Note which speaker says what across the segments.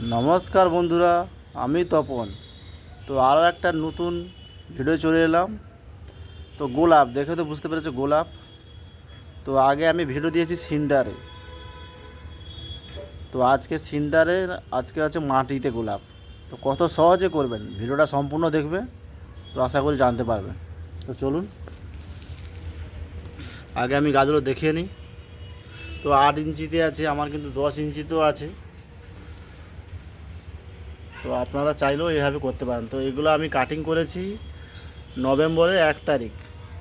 Speaker 1: নমস্কার বন্ধুরা, আমি তপন। তো আরও একটা নতুন ভিডিও চলে এলাম। তো গোলাপ, দেখে তো বুঝতে পেরেছ গোলাপ। তো আগে আমি ভিডিও দিয়েছি সিন্ডারে। তো আজকে সিন্ডারে, আজকে হচ্ছে মাটিতে গোলাপ। তো কত সহজে করবেন, ভিডিওটা সম্পূর্ণ দেখবে, তো আশা করি জানতে পারবেন। তো চলুন। আগে আমি গাছগুলো দেখিয়ে নিই। তো আট ইঞ্চিতে আছে, আমার কিন্তু দশ ইঞ্চিতেও আছে। তো আপনারা চাইলেও এইভাবে করতে পারেন। তো এগুলো আমি কাটিং করেছি নভেম্বরের এক তারিখ।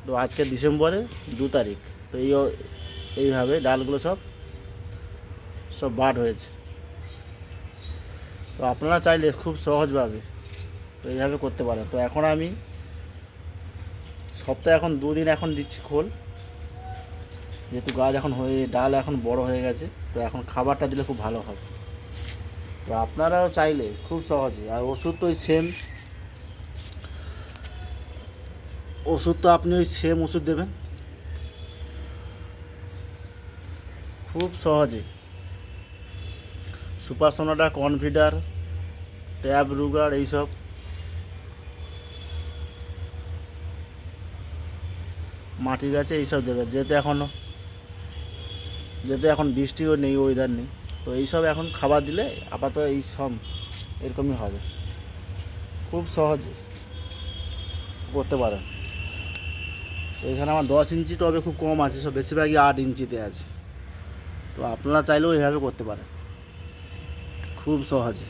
Speaker 1: তো আজকে ডিসেম্বরে দু তারিখ। তো এই এইভাবে ডালগুলো সব সব বাড হয়েছে। তো আপনারা চাইলে খুব সহজভাবে তো এইভাবে করতে পারেন। তো এখন আমি সপ্তাহে এখন দুদিন এখন দিচ্ছি খোল। যেহেতু গাছ এখন হয়ে, ডাল এখন বড় হয়ে গেছে, তো এখন খাবারটা দিলে খুব ভালো হবে। তো আপনারাও চাইলে, খুব সহজে। আর ওষুধ তো ওই সেম ওষুধ তো আপনি ওই সেম ওষুধ দেবেন। খুব সহজে। সুপার সোনাটা কনফিডার ট্যাব রুগার, এইসব। মাটি গাছে এইসব দেবে যেহেতু এখনও যেহেতু এখন বৃষ্টিও নেই ওয়েদার নেই। তো এইসব এখন খাবার দিলে আপাতত এই সব এরকমই হবে। খুব সহজে করতে পারেন তো এখানে আমার দশ ইঞ্চি টবে খুব কম আছে, সব বেশিরভাগই আট ইঞ্চিতে আছে। তো আপনারা চাইলেও এইভাবে করতে পারেন। খুব সহজে।